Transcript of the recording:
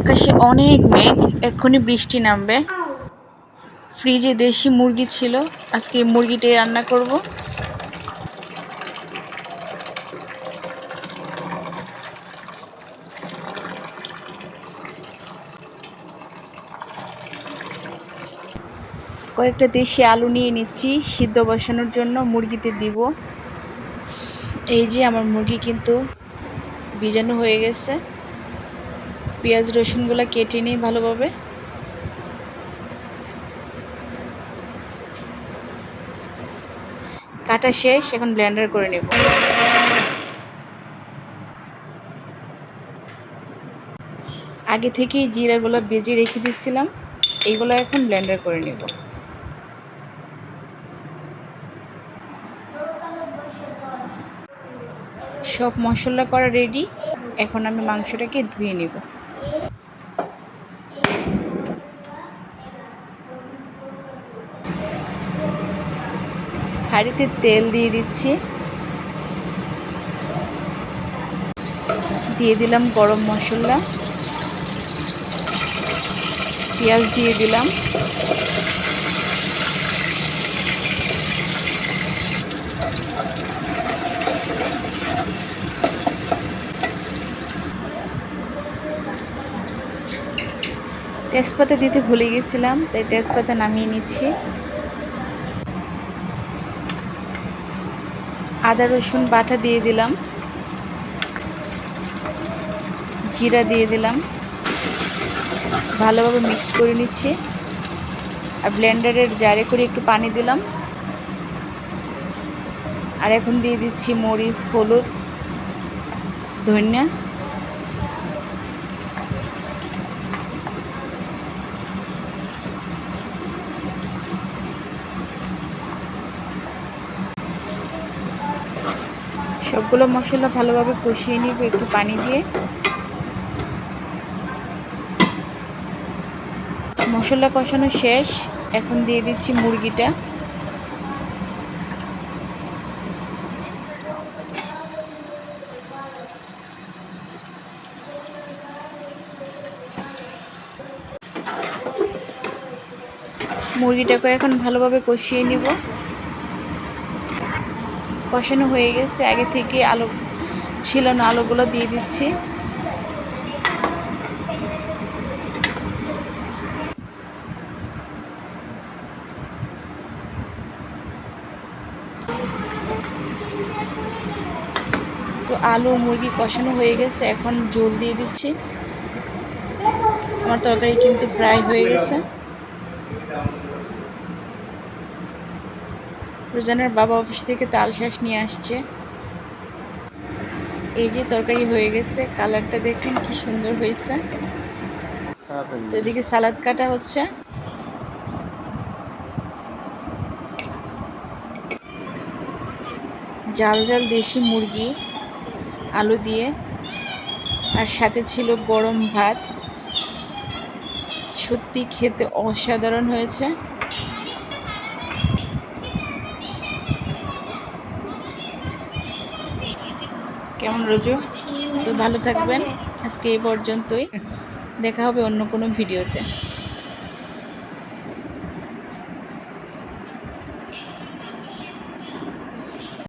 আকাশে অনেক মেঘ, এক্ষুনি বৃষ্টি নামবে। ফ্রিজে দেশি মুরগি ছিল, আজকে মুরগিটাই রান্না করব। কয়েকটা দেশি আলু নিয়ে নিচ্ছি, সিদ্ধ বসানোর জন্য মুরগিতে দিব। এই যে আমার মুরগি কিন্তু বীজাণু হয়ে গেছে। পেঁয়াজ রসুনগুলো কেটে নিই ভালোভাবে। কাটা শেষ, এখন ব্লেন্ডার করে নেব। আগে থেকেই জিরাগুলো বেজে রেখে দিচ্ছিলাম এইগুলো এখন ব্লেন্ডার করে নেব। সব মশলা করা রেডি এখন আমি মাংসটাকে ধুয়ে নেব। হাঁড়িতে তেল দিয়ে দিচ্ছি। দিয়ে দিলাম গরম মশলা। পেঁয়াজ দিয়ে দিলাম। তেজপাতা দিতে ভুলে গেছিলাম, তাই তেজপাতা নামিয়ে নিচ্ছি। আদা, রসুন, বাটা দিয়ে দিলাম। জিরা দিয়ে দিলাম। ভালোভাবে মিক্সড করে নিচ্ছি। আর ব্লেন্ডারের জারে করে একটু পানি দিলাম। আর এখন দিয়ে দিচ্ছি মরিচ, হলুদ, ধনিয়া। সবগুলো মশলা ভালোভাবে কষিয়ে নিব, একটু পানি দিয়ে। মশলা কষানো শেষ, এখন দিয়ে দিচ্ছি মুরগিটা। মুরগিটাকে এখন ভালোভাবে কষিয়ে নিব। কষানো হয়ে গেছে। আগে থেকে আলু ছিল না, আলুগুলো দিয়ে দিচ্ছি। তো আলু মুরগি কষানো হয়ে গেছে, এখন জল দিয়ে দিচ্ছি। আমার তরকারি কিন্তু প্রায় হয়ে গেছে। রোজানের বাবা অফিস থেকে তাল শ্বাস নিয়ে আসছে। এই যে তরকারি হয়ে গেছে, কালারটা দেখেন কি সুন্দর হয়েছে। এদিকে সালাদ কাটা হচ্ছে। জাল জাল দেশি মুরগি, আলু দিয়ে, আর সাথে ছিল গরম ভাত। সত্যি খেতে অসাধারণ হয়েছে। কেমন রোজু? তো ভালো থাকবেন। আজকে এই পর্যন্তই। দেখা হবে অন্য কোনো ভিডিওতে।